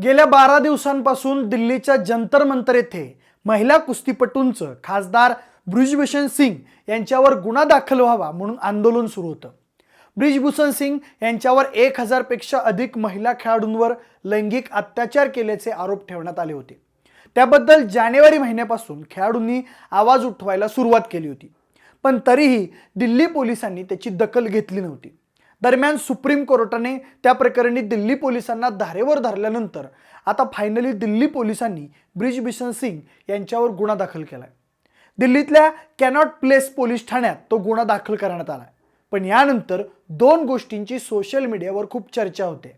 गेल्या बारा दिवसांपासून दिल्लीच्या जंतर मंतर येथे महिला कुस्तीपटूंचं खासदार ब्रिजभूषण सिंग यांच्यावर गुन्हा दाखल व्हावा म्हणून आंदोलन सुरू होतं. ब्रिजभूषण सिंग यांच्यावर एक हजारपेक्षा अधिक महिला खेळाडूंवर लैंगिक अत्याचार केल्याचे आरोप ठेवण्यात आले होते. त्याबद्दल जानेवारी महिन्यापासून खेळाडूंनी आवाज उठवायला सुरुवात केली होती. पण तरीही दिल्ली पोलिसांनी त्याची दखल घेतली नव्हती. दरम्यान सुप्रीम कोर्टाने त्या प्रकरणी दिल्ली पोलिसांना धारेवर धरल्यानंतर आता फायनली दिल्ली पोलिसांनी ब्रिजभूषण सिंग यांच्यावर गुन्हा दाखल केला आहे दिल्लीतल्या कॅनॉट प्लेस पोलीस ठाण्यात तो गुन्हा दाखल करण्यात आला पण यानंतर दोन गोष्टींची सोशल मीडियावर खूप चर्चा होते.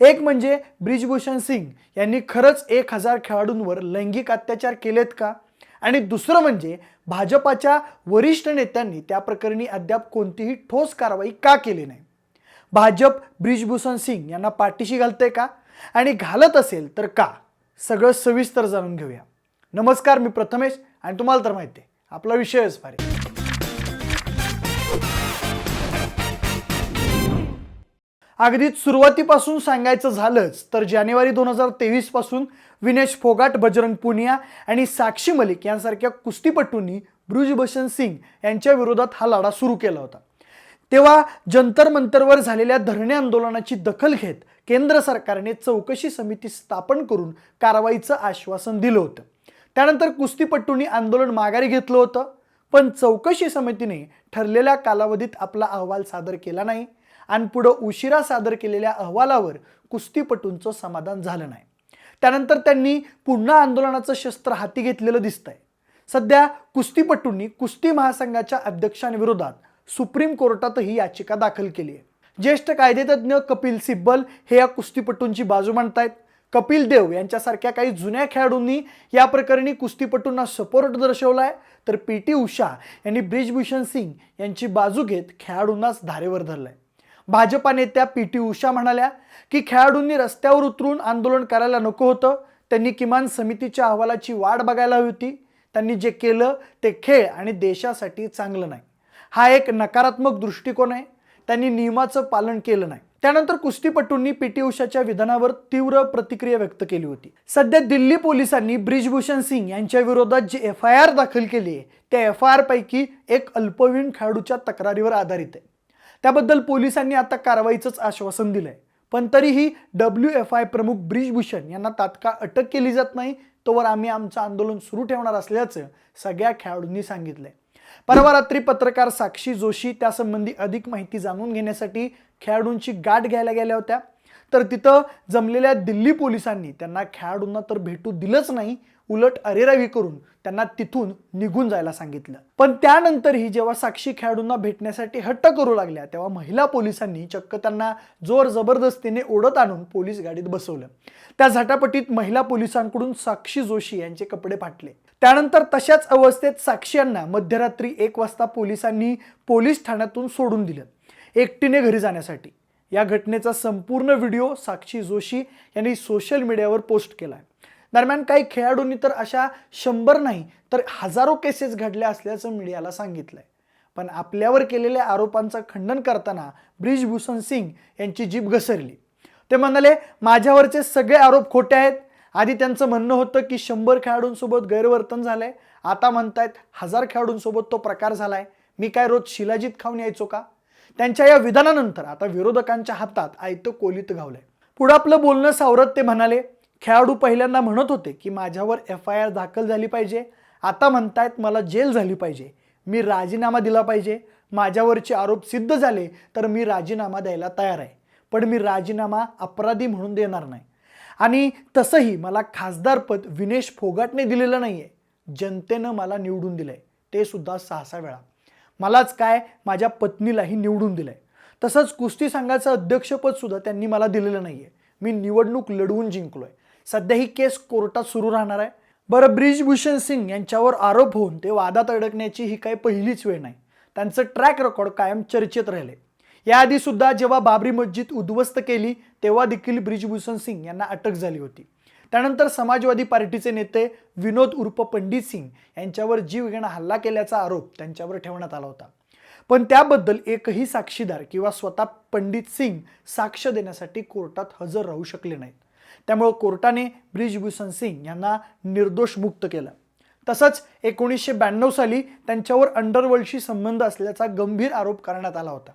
एक म्हणजे ब्रिजभूषण सिंग यांनी खरंच एक हजार खेळाडूंवर लैंगिक अत्याचार केलेत का? आणि दुसरं म्हणजे भाजपाच्या वरिष्ठ नेत्यांनी त्या प्रकरणी अद्याप कोणतीही ठोस कारवाई का केली नाही? भाजप ब्रिजभूषण सिंग यांना पाठीशी घालते का? आणि घालत असेल तर का? सगळं सविस्तर जाणून घेऊया. नमस्कार मी प्रथमेश आणि तुम्हाला तर माहिती आहे आपला विषयच फार अगदीच सुरुवातीपासून सांगायचं झालंच तर जानेवारी दोन हजार तेवीसपासून विनेश फोगाट बजरंग पुनिया आणि साक्षी मलिक यांसारख्या कुस्तीपटूंनी ब्रुजभूषण सिंग यांच्या विरोधात हा लढा सुरू केला होता. तेव्हा जंतर मंतरवर झालेल्या धरणे आंदोलनाची दखल घेत केंद्र सरकारने चौकशी समिती स्थापन करून कारवाईचं आश्वासन दिलं होतं. त्यानंतर कुस्तीपटूंनी आंदोलन माघारी घेतलं होतं. पण चौकशी समितीने ठरलेल्या कालावधीत आपला अहवाल सादर केला नाही आणि पुढं उशिरा सादर केलेल्या अहवालावर कुस्तीपटूंचं समाधान झालं नाही. त्यानंतर त्यांनी पुन्हा आंदोलनाचं शस्त्र हाती घेतलेलं दिसतंय. सध्या कुस्तीपटूंनी कुस्ती महासंघाच्या अध्यक्षांविरोधात सुप्रीम कोर्टातही याचिका दाखल केली आहे. ज्येष्ठ कायदेतज्ञ कपिल सिब्बल हे या कुस्तीपटूंची बाजू मांडतायत. कपिल देव यांच्यासारख्या काही जुन्या खेळाडूंनी या प्रकरणी कुस्तीपटूंना सपोर्ट दर्शवलाय. तर पी टी उषा यांनी ब्रिजभूषण सिंग यांची बाजू घेत खेळाडूंनाच धारेवर धरलंय. भाजपा नेत्या पी टी उषा म्हणाल्या की खेळाडूंनी रस्त्यावर उतरून आंदोलन करायला नको होतं. त्यांनी किमान समितीच्या अहवालाची वाट बघायला हवी होती. त्यांनी जे केलं ते खेळ आणि देशासाठी चांगलं नाही. हा एक नकारात्मक दृष्टिकोन आहे. त्यांनी नियमाचं पालन केलं नाही. त्यानंतर कुस्तीपटूंनी पी टी उषाच्या विधानावर तीव्र प्रतिक्रिया व्यक्त केली होती. सध्या दिल्ली पोलिसांनी ब्रिजभूषण सिंग यांच्या विरोधात जी एफ आय आर दाखल केली आहे त्या एफ आय आर पैकी एक अल्पवयीन खेळाडूच्या तक्रारीवर आधारित आहे. त्याबद्दल पोलिसांनी आता कारवाईचंच आश्वासन दिलंय. पण तरीही डब्ल्यू एफ आय प्रमुख ब्रिजभूषण यांना तात्काळ अटक केली जात नाही तोवर आम्ही आमचं आंदोलन सुरू ठेवणार असल्याचं सगळ्या खेळाडूंनी सांगितलंय. परवा रात्री पत्रकार साक्षी जोशी त्यासंबंधी अधिक माहिती जाणून घेण्यासाठी खेळाडूंची गाठ घ्यायला गेल्या होत्या. तर तिथं जमलेल्या दिल्ली पोलिसांनी त्यांना खेळाडूंना तर भेटू दिलंच नाही उलट अरेरावी करून त्यांना तिथून निघून जायला सांगितलं. पण त्यानंतरही जेव्हा साक्षी खेळाडूंना भेटण्यासाठी हट्ट करू लागल्या तेव्हा महिला पोलिसांनी चक्क त्यांना जोर जबरदस्तीने ओढत आणून पोलीस गाडीत बसवलं. त्या झटापटीत महिला पोलिसांकडून साक्षी जोशी यांचे कपडे फाटले. त्यानंतर तशाच अवस्थेत साक्षीयांना मध्यरात्री एक वाजता पोलिसांनी पोलीस ठाण्यातून सोडून दिलं. एकटीने घरी जाण्यासाठी. या घटनेचा संपूर्ण व्हिडिओ साक्षी जोशी यांनी सोशल मीडियावर पोस्ट केला आहे दरम्यान काही खेळाडूंनी तर अशा शंभर नाही तर हजारो केसेस घडल्या असल्याचं मीडियाला सांगितलंय. पण आपल्यावर केलेल्या आरोपांचं खंडन करताना ब्रिजभूषण सिंग यांची जीभ घसरली. ते म्हणाले माझ्यावरचे सगळे आरोप खोटे आहेत. आधी त्यांचं म्हणणं होतं की शंभर खेळाडूंसोबत गैरवर्तन झालंय. आता म्हणतायत हजार खेळाडूंसोबत तो प्रकार झालाय. मी काय रोज शिलाजीत खाऊन यायचो का? त्यांच्या या विधानानंतर आता विरोधकांच्या हातात आयतं कोलीत गावलंय पुढं आपलं बोलणं सावरत ते म्हणाले खेळाडू पहिल्यांदा म्हणत होते की माझ्यावर एफ आय आर दाखल झाली पाहिजे. आता म्हणतायत मला जेल झाली पाहिजे. मी राजीनामा दिला पाहिजे. माझ्यावरचे आरोप सिद्ध झाले तर मी राजीनामा द्यायला तयार आहे. पण मी राजीनामा अपराधी म्हणून देणार नाही. आणि तसंही मला खासदारपद विनेश फोगाटने दिलेलं नाही आहे जनतेनं मला निवडून दिलं आहे ते सुद्धा सहा सहा वेळा. मलाच काय माझ्या पत्नीलाही निवडून दिलं आहे तसंच कुस्ती संघाचं अध्यक्षपद सुद्धा त्यांनी मला दिलेलं नाही आहे मी निवडणूक लढवून जिंकलो आहे सध्या ही केस कोर्टात सुरू राहणार आहे. बरं ब्रिजभूषण सिंग यांच्यावर आरोप होऊन ते वादात अडकण्याची ही काही पहिलीच वेळ नाही. त्यांचं ट्रॅक रेकॉर्ड कायम चर्चेत राहिले. याआधी सुद्धा जेव्हा बाबरी मस्जिद उद्ध्वस्त केली तेव्हा देखील ब्रिजभूषण सिंग यांना अटक झाली होती. त्यानंतर समाजवादी पार्टीचे नेते विनोद उर्फ पंडित सिंग यांच्यावर जीवघेणा हल्ला केल्याचा आरोप त्यांच्यावर ठेवण्यात आला होता. पण त्याबद्दल एकही साक्षीदार किंवा स्वतः पंडित सिंग साक्ष देण्यासाठी कोर्टात हजर राहू शकले नाहीत. त्यामुळं कोर्टाने ब्रिजभूषण सिंग यांना निर्दोष मुक्त केलं. तसंच एकोणीसशे ब्याण्णव साली त्यांच्यावर अंडरवर्ल्डशी संबंध असल्याचा गंभीर आरोप करण्यात आला होता.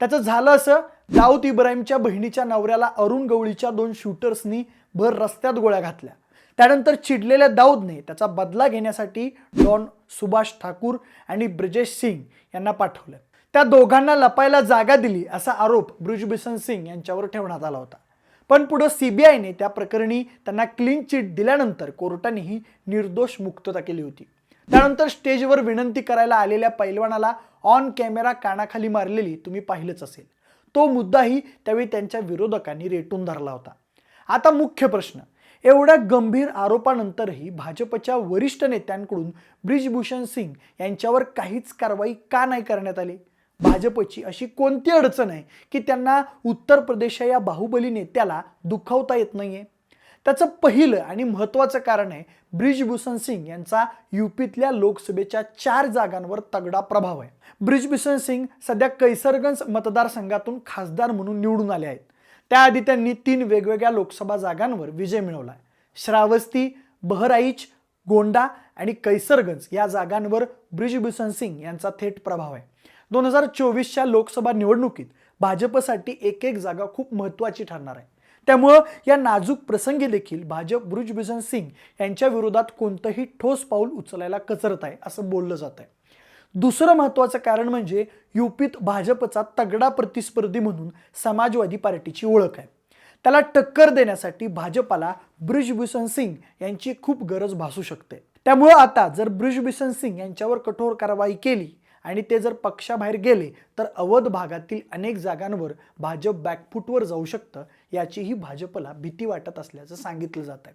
त्याचं झालं असं दाऊद इब्राहिमच्या बहिणीच्या नवऱ्याला अरुण गवळीच्या दोन शूटर्सनी भर रस्त्यात गोळ्या घातल्या. त्यानंतर चिडलेल्या दाऊदने त्याचा बदला घेण्यासाठी डॉन सुभाष ठाकूर आणि ब्रिजेश सिंग यांना पाठवलं. त्या दोघांना लपायला जागा दिली असा आरोप ब्रिजभूषण सिंग यांच्यावर ठेवण्यात आला होता. पण पुढं सीबीआयने त्या प्रकरणी त्यांना क्लीन चिट दिल्यानंतर कोर्टानेही निर्दोष मुक्तता केली होती. त्यानंतर स्टेजवर विनंती करायला आलेल्या पैलवानाला ऑन कॅमेरा कानाखाली मारलेली तुम्ही पाहिलंच असेल. तो मुद्दाही त्यावेळी त्यांच्या विरोधकांनी रेटून धरला होता. आता मुख्य प्रश्न एवढ्या गंभीर आरोपानंतरही भाजपच्या वरिष्ठ नेत्यांकडून ब्रिजभूषण सिंग यांच्यावर काहीच कारवाई का नाही करण्यात आली? भाजपची अशी कोणती अडचण आहे की त्यांना उत्तर प्रदेश या बाहुबली नेत्याला दुखावता येत नाहीये? त्याचं पहिलं आणि महत्त्वाचं कारण आहे ब्रिजभूषण सिंग यांचा युपीतल्या लोकसभेच्या चार जागांवर तगडा प्रभाव आहे. ब्रिजभूषण सिंग सध्या कैसरगंज मतदारसंघातून खासदार म्हणून निवडून आले आहेत. त्याआधी त्यांनी तीन वेगवेगळ्या लोकसभा जागांवर विजय मिळवला आहे. श्रावस्ती बहराईच गोंडा आणि कैसरगंज या जागांवर ब्रिजभूषण सिंग यांचा थेट प्रभाव आहे. दोन हजार चोवीसच्या लोकसभा निवडणुकीत भाजपसाठी एक एक जागा खूप महत्त्वाची ठरणार आहे. त्यामुळं या नाजूक प्रसंगी देखील भाजप ब्रुजभूषण सिंग यांच्या विरोधात कोणतंही ठोस पाऊल उचलायला कचरत आहे असं बोललं जात आहे. दुसरं महत्त्वाचं कारण म्हणजे युपीत भाजपचा तगडा प्रतिस्पर्धी म्हणून समाजवादी पार्टीची ओळख आहे. त्याला टक्कर देण्यासाठी भाजपाला ब्रिजभूषण सिंग यांची खूप गरज भासू शकते. त्यामुळं आता जर ब्रिजभूषण सिंग यांच्यावर कठोर कारवाई केली आणि ते जर पक्षाबाहेर गेले तर अवध भागातील अनेक जागांवर भाजप बॅकफूटवर जाऊ शकतं याचीही भाजपला भीती वाटत असल्याचं सांगितलं जात आहे.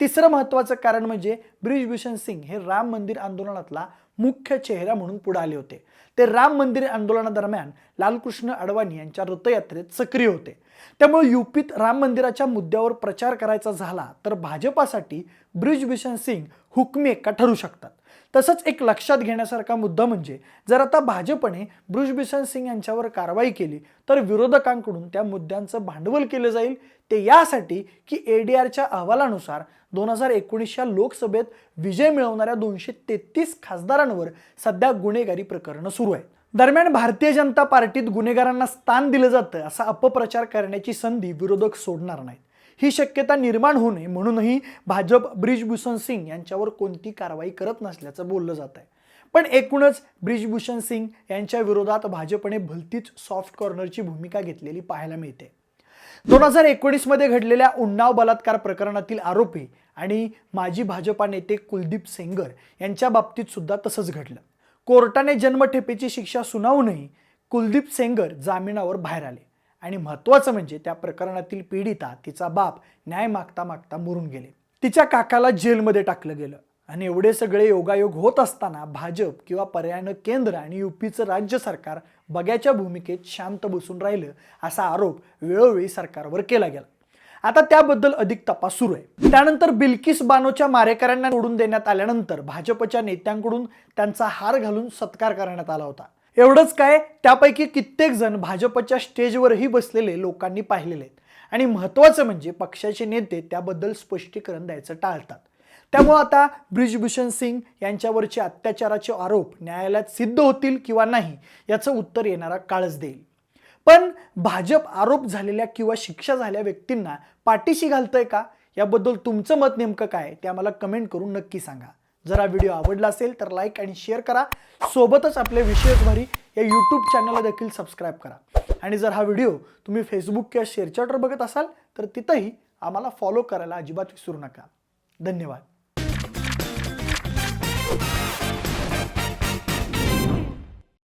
तिसरं महत्त्वाचं कारण म्हणजे ब्रिजभूषण सिंग हे राम मंदिर आंदोलनातला मुख्य चेहरा म्हणून पुढे आले होते. ते राम मंदिर आंदोलनादरम्यान लालकृष्ण अडवाणी यांच्या रथयात्रेत सक्रिय होते. त्यामुळे युपीत राम मंदिराच्या मुद्द्यावर प्रचार करायचा झाला तर भाजपासाठी ब्रिजभूषण सिंग हुकमी एक्का ठरू शकतात? तसंच एक लक्षात घेण्यासारखा मुद्दा म्हणजे जर आता भाजपने ब्रुजभूषण सिंग यांच्यावर कारवाई केली तर विरोधकांकडून त्या मुद्द्यांचं भांडवल केलं जाईल. ते यासाठी की ए डी आरच्या अहवालानुसार दोन हजार एकोणीसच्या लोकसभेत विजय मिळवणाऱ्या दोनशे तेहतीस खासदारांवर सध्या गुन्हेगारी प्रकरणं सुरू आहेत. दरम्यान भारतीय जनता पार्टीत गुन्हेगारांना स्थान दिलं जातं असा अपप्रचार करण्याची संधी विरोधक सोडणार नाहीत. ही शक्यता निर्माण होऊ नये. म्हणूनही भाजप ब्रिजभूषण सिंग यांच्यावर कोणती कारवाई करत नसल्याचं बोललं जात आहे पण एकूणच ब्रिजभूषण सिंग यांच्या विरोधात भाजपने भलतीच सॉफ्ट कॉर्नरची भूमिका घेतलेली पाहायला मिळते. दोन हजार एकोणीसमध्ये घडलेल्या उन्नाव बलात्कार प्रकरणातील आरोपी आणि माजी भाजपा नेते कुलदीप सेंगर यांच्या बाबतीत सुद्धा तसंच घडलं. कोर्टाने जन्मठेपेची शिक्षा सुनावूनही कुलदीप सेंगर जामिनावर बाहेर आले. आणि महत्त्वाचं म्हणजे त्या प्रकरणातील पीडिता तिचा बाप न्याय मागता मागता मरून गेले. तिच्या काकाला जेलमध्ये टाकलं गेलं. आणि एवढे सगळे योगायोग होत असताना भाजप किंवा पर्यायानं केंद्र आणि युपीचं राज्य सरकार बग्याच्या भूमिकेत शांत बसून राहिलं असा आरोप वेळोवेळी सरकारवर केला गेला. आता त्याबद्दल अधिक तपास सुरू आहे. त्यानंतर बिल्किस बानोच्या मारेकऱ्यांना सोडून देण्यात आल्यानंतर भाजपच्या नेत्यांकडून त्यांचा हार घालून सत्कार करण्यात आला होता. एवढंच काय त्यापैकी कित्येक जण भाजपच्या स्टेजवरही बसलेले लोकांनी पाहिलेले आहेत. आणि महत्त्वाचं म्हणजे पक्षाचे नेते त्याबद्दल स्पष्टीकरण द्यायचं टाळतात. त्यामुळे आता ब्रिजभूषण सिंग यांच्यावरचे अत्याचाराचे आरोप न्यायालयात सिद्ध होतील किंवा नाही याचं उत्तर येणारा काळच देईल. पण भाजप आरोप झालेल्या किंवा शिक्षा झाल्या व्यक्तींना पाठीशी घालतंय का? याबद्दल तुमचं मत नेमकं काय ते आम्हाला कमेंट करून नक्की सांगा. जर हा व्हिडिओ आवडला असेल तर लाईक आणि शेअर करा. सोबतच आपले विशेष भारी या यूट्यूब चॅनलला देखील सबस्क्राईब करा. आणि जर हा व्हिडिओ तुम्ही फेसबुक किंवा शेअरचॅटवर बघत असाल तर तिथंही आम्हाला फॉलो करायला अजिबात विसरू नका. धन्यवाद.